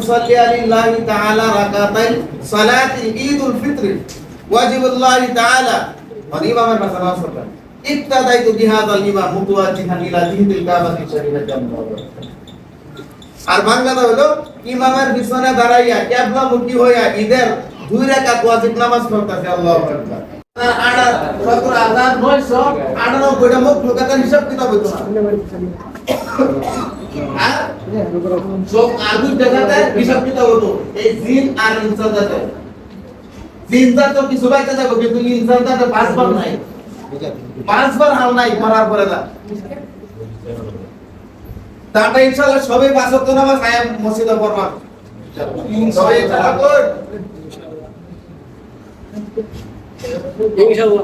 نصلي لله تعالى ركعتين صلاة عيد الفطر واجب الله تعالى والإمام مثلا صلى ابتدأت بهذا الإمام متوجها إلى جهة الكعبة الشريفة আর বাংলাটা হলো ইমামের পিছনে দাঁড়াইয়া কেবলামুখী হইয়া ঈদের দুই রাকাত ওয়াজিব নামাজ পড়তেছে আল্লাহু আকবার আড়া সতেরো হাজার নয়শো আটানব্বইটা মুখ লোকাতার হিসাব কিতাব হইতো না আর সব আর দুই জায়গাতে হিসাব কিতাব হতো এই জিন আর ইনসান জাতে জিন জাত কিছু বাইতে যাব কিন্তু ইনসান জাতে পাঁচবার নাই। পাঁচবার হাল নাই মারার পরে না তারপরে ইনশাআল্লাহ সবে নামাজ মসজিদে পড়বা। কর ইনশাআল্লাহ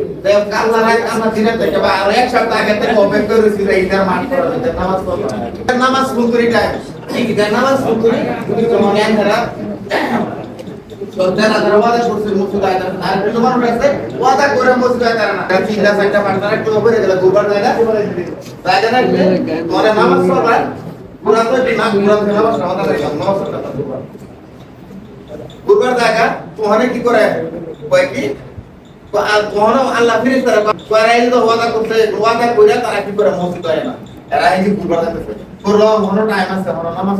এক সপ্তাহ আগে থেকে অপেক্ষা যে ঈদের মাঠ করা নামাজ ঈদের নামাজ ফুল করি টাইম নামাজ ফুল করি। জ্ঞান ধারা সন্তান আদার ওয়াদা করছে, মসজিদ আয়তা আর কিছু মানুষ ওয়াদা করে কি করে কয় তোহনে আল্লাহ ফিরিস্তারা কয় তো ওয়াদা করছে ওয়াদা তারা কি করে না? নামাজ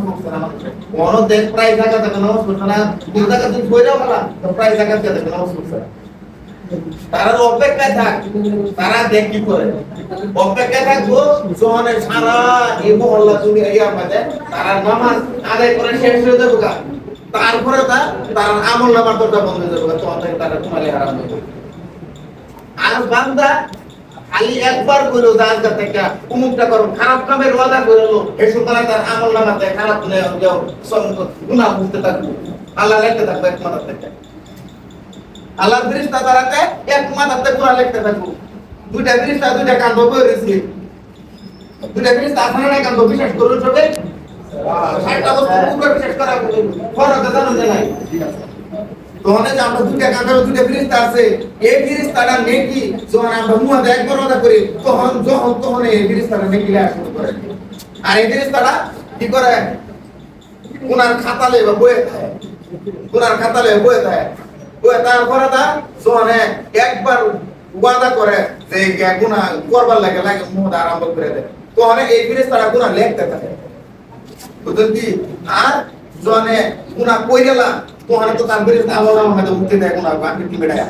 তারা তারা করে। তারা তারপরে তার আমল নামার দরজা বন্ধ হয়ে যাবে। তারা তোমালে হারাম হয়ে আর বান্দা খালি একবার কইলো দাস গা থেকে উমুকটা করো, খারাপ কামের ওয়াদা কইলো এই সুতরাং তার আমল নামাতে খারাপ গুনাহ যাও গুনাহ বুঝতে থাকব। আল্লাহ লেখতে থাকবে, এক মাথার থেকে। আল্লাহ ফেরেশতা তারাতে এক মাথাতে পুরা লিখতে থাকব। দুইটা ফেরেশতা, দুইটা কান্দ বই দুইটা ফেরেশতা আসানে না কান্দ বিশেষ করে সবে ষাটটা পুরো বিশেষ করা ফরক জানো যে নাই? তখন যে আমরা দুইটা কাঁদার দুইটা ফিরিস্তা আছে, এই ফিরিস্তাটা নেকি যখন আমরা মুহাদে একবার ওয়াদা করি, তখন, যখন, তখন এই ফিরিস্তাটা নেকি লেখা করে আর এই ফিরিস্তাটা কি করে? উনার খাতালে বা বইয়ে থাকে। উনার খাতালে বইয়ে থাকে। বইয়ে তারপরে তা যখন একবার ওয়াদা করে যে গুণা করবার লাগে লাগে মুহাদে আরম্ভ করে দেয়। তখন এই ফিরিস্তাটা গুণা লেখতে থাকে। বুঝলেন কি? আর জনে গুণা কই গেলা তোমার তো তার বিরুদ্ধে আল্লাহ আমাকে মুক্তি দেয় গুণা বাকি কি বেড়ায়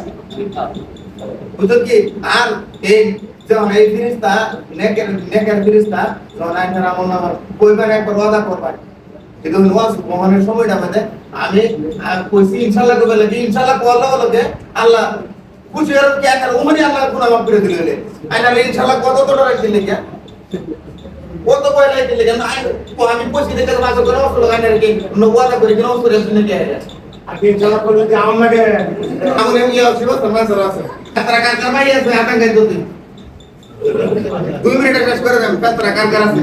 বুঝলেন কি? আর এই যখন এই ফিরিস্তা নেকের নেকের ফিরিস্তা যখন আইনের আমল নামার, কইবার একবার ওয়াদা করবার, কিন্তু ওয়াজ মহানের সময়টা মধ্যে আমি কইছি ইনশাআল্লাহ কবে লাগে ইনশাআল্লাহ কোয়াল্লাহ বলতে আল্লাহ খুশি হয়ে কি? আকার উমরি আল্লাহ গুণা মাফ করে দিলে আইনালে ইনশাআল্লাহ কত তো রাখতে লেগে কত দিতে লেগে আমি পয়সা দেখে মাছ করে নষ্ট লাগাই নাকি নওয়ালা করে কি করে শুনে কে? আপনি চলা করলে যে আমার লাগে আমার এমনি আছে বস মাছ আছে। কাতরা কার কার ভাই আছে? আটা গাই দুই দুই মিনিট শেষ করে দেন কাতরা কার কার আছে?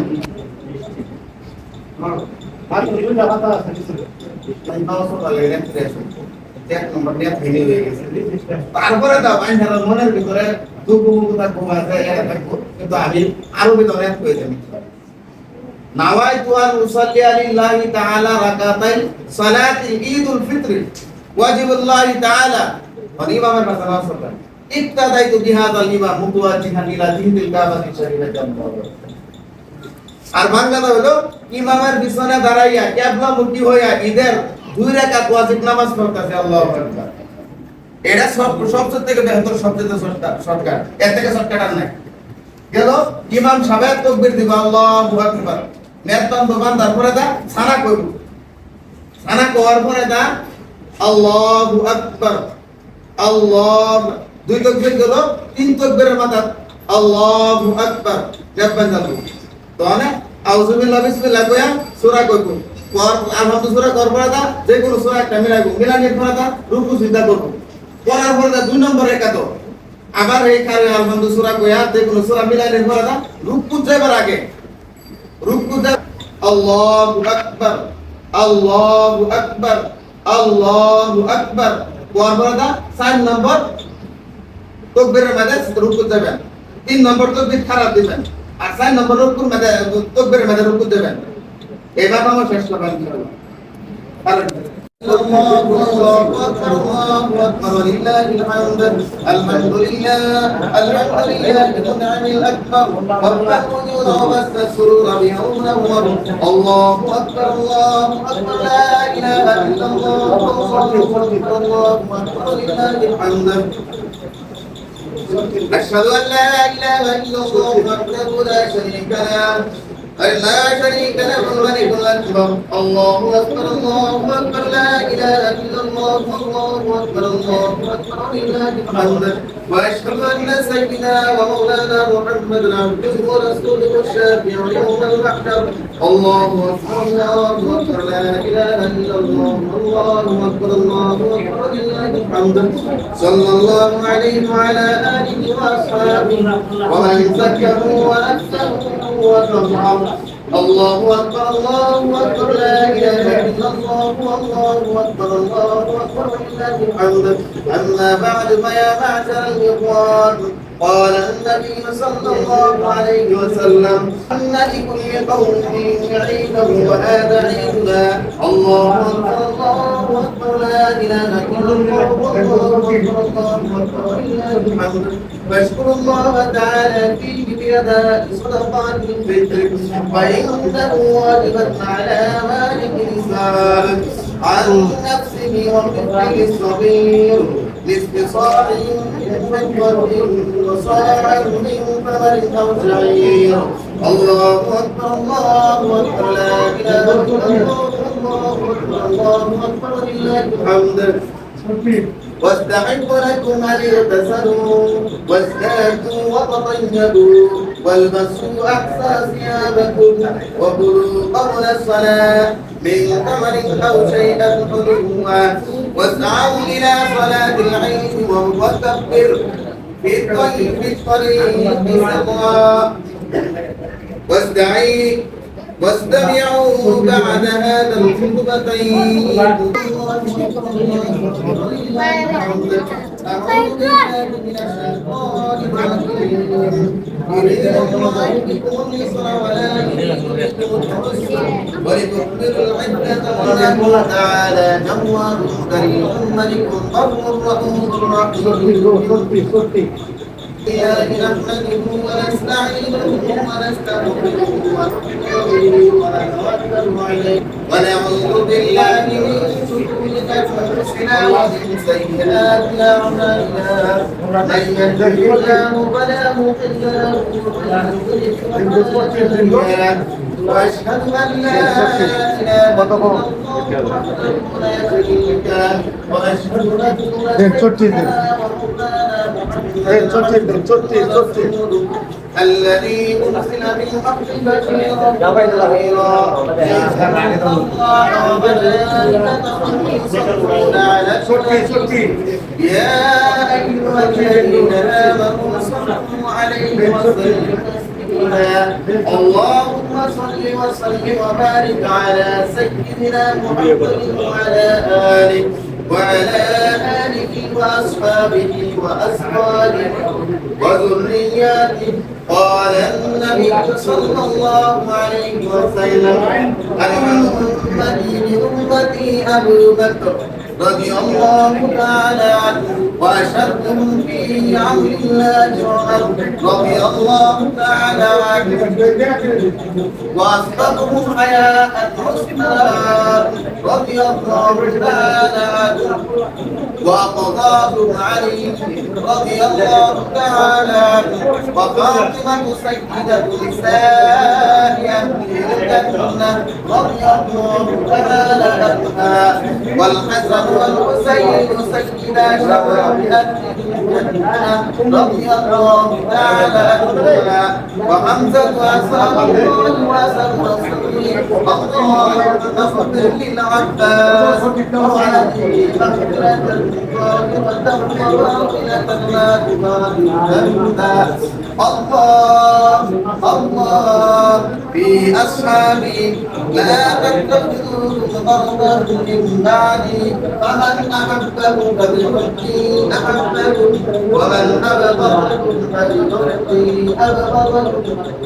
আর কিছু না কথা আছে তাই লাগে এক নম্বর হয়ে গেছে। তারপরে আমি মনের ভিতরে দুঃখ মুখ থাকব। আছে কিন্তু আমি আরও ভিতরে হয়ে যাবি। নাওয়াইতু আন উসাল্লি লিল্লাহি তাআলা রাকাতাইন সালাতি ঈদুল ফিত্র ওয়াজিবুল্লাহি তাআলা। ইমামের পাশে নামাজ পড়বেন ইবতাদাইতু বিহাদাল ইমাম মুতওয়াজ্জিহান ইলা জিহদিল কাবাতি শরীফাতি আর বাংলাটা হলো ইমামের পিছনে দাঁড়াইয়া কেবলামুখী হইয়া ঈদের দুই রাকাত ওয়াজিব নামাজ পড়তেছে, আল্লাহু আকবার। এটা সব সবচেয়ে থেকে বেহতর সবচেয়ে সরকার এর থেকে সরকার আর নাই। গেল ইমাম সাহেব তকবীর দিব, আল্লাহু আকবার। মেরতান দোকান তারপরে দা সানা কইব। সানা কোয়ার পরে দা আল্লাহু আকবার, আল্লাহ, দুই তকবীর গেল তিন তকবীরের মাথা আল্লাহু আকবার জব্বান যাব তো মানে আউযু বিল্লাহি বিসমিল্লাহ কইয়া সূরা কইব। আলহামদুলিল্লাহ সূরা করব না যে কোনো সূরা একটা মিলাইবো। মিলানির পরে দা রুকু সিজদা করব। করার পরে দা দুই নম্বর একাতো আবার এই কারে আলহামদুলিল্লাহ সূরা কইয়া যে কোনো সূরা মিলানির পরে দা রুকু যাবার আগে রুকু যা আল্লাহু আকবার আল্লাহু আকবার আল্লাহু আকবার। না, চার নম্বর তকবীরের মধ্যে রুকু দেবেন, তিন নম্বর তকবীর খারাপ দিবেন, আর চার নম্বর রুকুর মধ্যে তকবীরের মধ্যে রুকু দেবেন। এবার আমার শেষ করবেন ইনশাআল্লাহ। الله الله أكبر الله أكبر ولله الحمد الحمد لله الحمد لله المنعم الأكبر الوجود وبث السرور بيومه الله أكبر الله أكبر لا إله إلا الله الله أكبر ولله الحمد أشهد أن لا إله إلا الله وحده لا شريك له لا شريك له الملك الأكبر الله أكبر الله أكبر لا إله إلا الله الله أكبر الله أكبر ولله الحمد واشهد أن سيدنا ومولانا محمدا عبده ورسوله الشافع يوم المحشر. الله أكبر الله أكبر لا إله إلا الله الله أكبر الله أكبر لله الحمد. صلى الله عليه وعلى آله وأصحابه ومن زكه واكثره وتطعمه الله أكبر الله أكبر لا إله إلا الله الله أكبر الله أكبر ولله الحمد أما بعد فيا معشر الإخوان قال النبي صلى الله عليه وسلم أن لكل قوم عيدا وهذا عيدنا. الله أكبر الله أكبر لا إله إلا الله الله أكبر الله أكبر ولله الحمد فاشكر الله تعالى فيه بأداء صدقات الفطر فإنه واجبا على مالك الإنسان عن نفسه وفكره الصغير لاستطاع من فضة وصاع من ثمر أو شعير الله أكبر الله أكبر لا إله إلا الله الله أكبر الله أكبر ولله الحمد واستحق لكم أن اغتسلوا وازدادوا وتطيبوا والبسوا أحسى ثيابكم وكلوا قبل الصلاة من تمر أو شيئا حلوا واسعوا إلى صلاة العيد وكبر في الطريق في الطريق سقا واستعين واستمعوا بعد هذا الخطبتين ولتكبروا العدة والله تعالى جواد كريم ملك قبر رؤوف نحمده ونستعينه ونستغفره ونؤمن ونتوكل عليه ونعوذ بالله من شرور انفسنا ومن سيئات اعمالنا من يهده الله فلا مضل له ومن يضلل فلا واشهد ان لا اله الا الله واشهد ان محمدا رسول الله الذي أرسل بالحق بشيرا الله النبي يا أيها الذين آمنوا صلوا عليه وسلموا اللهم صل وسلم وبارك على سيدنا محمد وعلى آله وعلى آله وأصحابه وأزواجه وذرياته. قال النبي صلى الله عليه وسلم أمتي بأمتي أبو بكر رضي الله تعالى عنه وأشدهم في عمر الله عمر رضي الله تعالى عنه. وأصدقهم حياء عثمان رضي الله تعالى عنه. وقضاه علي رضي الله تعالى عنه. وفاطمة سيدة نساء أهل الجنة رضي الله تعالى عنها. والحسن والحسين سيدا شباب أهل الجنة رضي الله تعالى عنهما وحمزة أسد الله وأسد رسوله اللهم اغفر للعباس وعليه مغفرة ظاهرة وباطنة لا تبالي الله الله في أصحابي لا تتخذوا غرضا من بعدي فمن ومن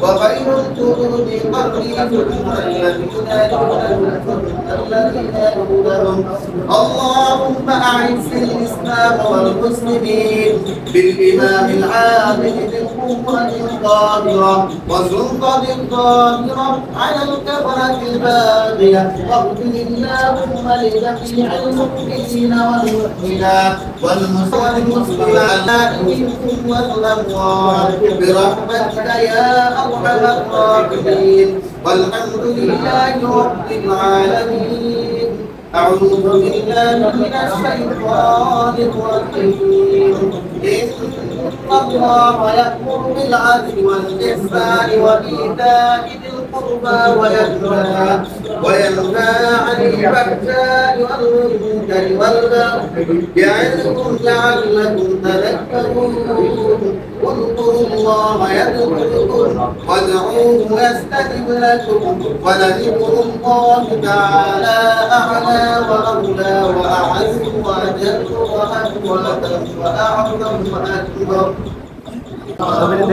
وخير الجنود الذين الذين اللهم أعز الإسلام والمسلمين بالإمام العادل بالقوة القادرة وسلطة القادرة على الكفرة الباغية واغفر اللهم لجميع المؤمنين والمؤمنات والمسلمات منكم والأموات برحمتك يا أرحم الراحمين والحمد لله رب العالمين أعوذ بالله من الشيطان الرجيم إن الله يأمر بالعدل والإحسان وإيتاء ذي القربى وينهى وينهى عن الفحشاء والمنكر والبغي. يعظكم لعلكم تذكرون. اذكروا الله يذكركم وادعوه يستجب لكم. ولذكر الله تعالى أعلى وأولى وأعز وأجل وأقوى وأعظم وأكبر. اللهم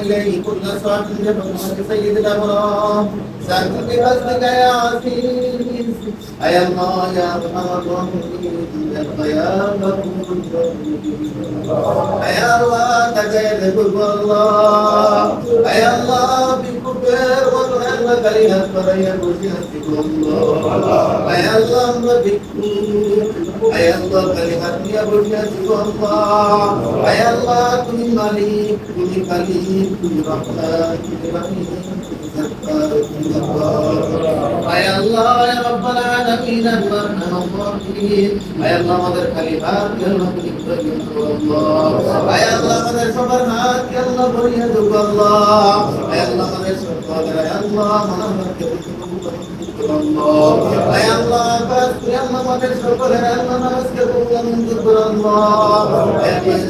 اليه كل صعب سيد الأبرار. سألت بحسبك يا عزيز أي الله يا أرحم الراحمين. يا غفور يا الله تجد كل الله يا الله بالكبر والهم كلمة فريا وجهتك الله. يا الله بكم আল্লাহ খালি হাত নিয়ে বসে আছি আল্লাহ আয় আল্লাহ তুমি মালিক তুমি খালিক তুমি রহমান তুমি রহিম আমাদের খালি হাত কেন আমাদের সবার হাত কেন বলিয়া দেবো আল্লাহ আল্লাহ আমাদের সবার আল্লাহ আমাদের সকলের আল্লাহ নামাজকে কবুল মঞ্জুর করে আল্লাহ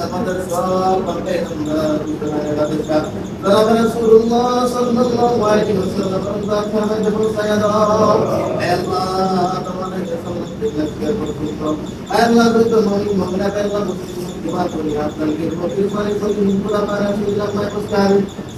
আমাদের সব পাপে আমরা জনাব রাসূলুল্লাহ সাল্লাল্লাহু আলাইহি ওয়াসাল্লাম আল্লাহ খানা যখন সায়াদ আল্লাহ তোমাদের সমস্ত কাজকে করুন আল্লাহ তো মমি মমনা আল্লাহ মুসলিম দিবা তুমি আপনাদের প্রতি পরিপূর্ণ করা পারে আল্লাহ মাই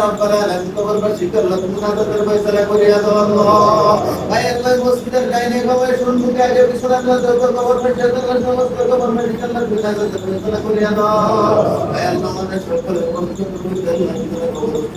রব্বানা লাম কবরবাসীকে আল্লাহ তুমি নাজাতের ফয়সালা করিয়া দাও আল্লাহ ভাই আল্লাহ মসজিদের ডাইনে গওয়ে শুনবুকে আগে বিছানা আল্লাহ দরবার কবরবাসীকে আল্লাহ সমস্ত কবরবাসীকে আল্লাহ তুমি নাজাতের ফয়সালা করিয়া দাও ভাই, আল্লাহ আমাদের সকলের মনকে তুমি আল্লাহ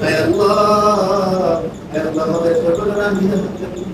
আল্লাহ আল্লাহ আমাদের সকলের আমি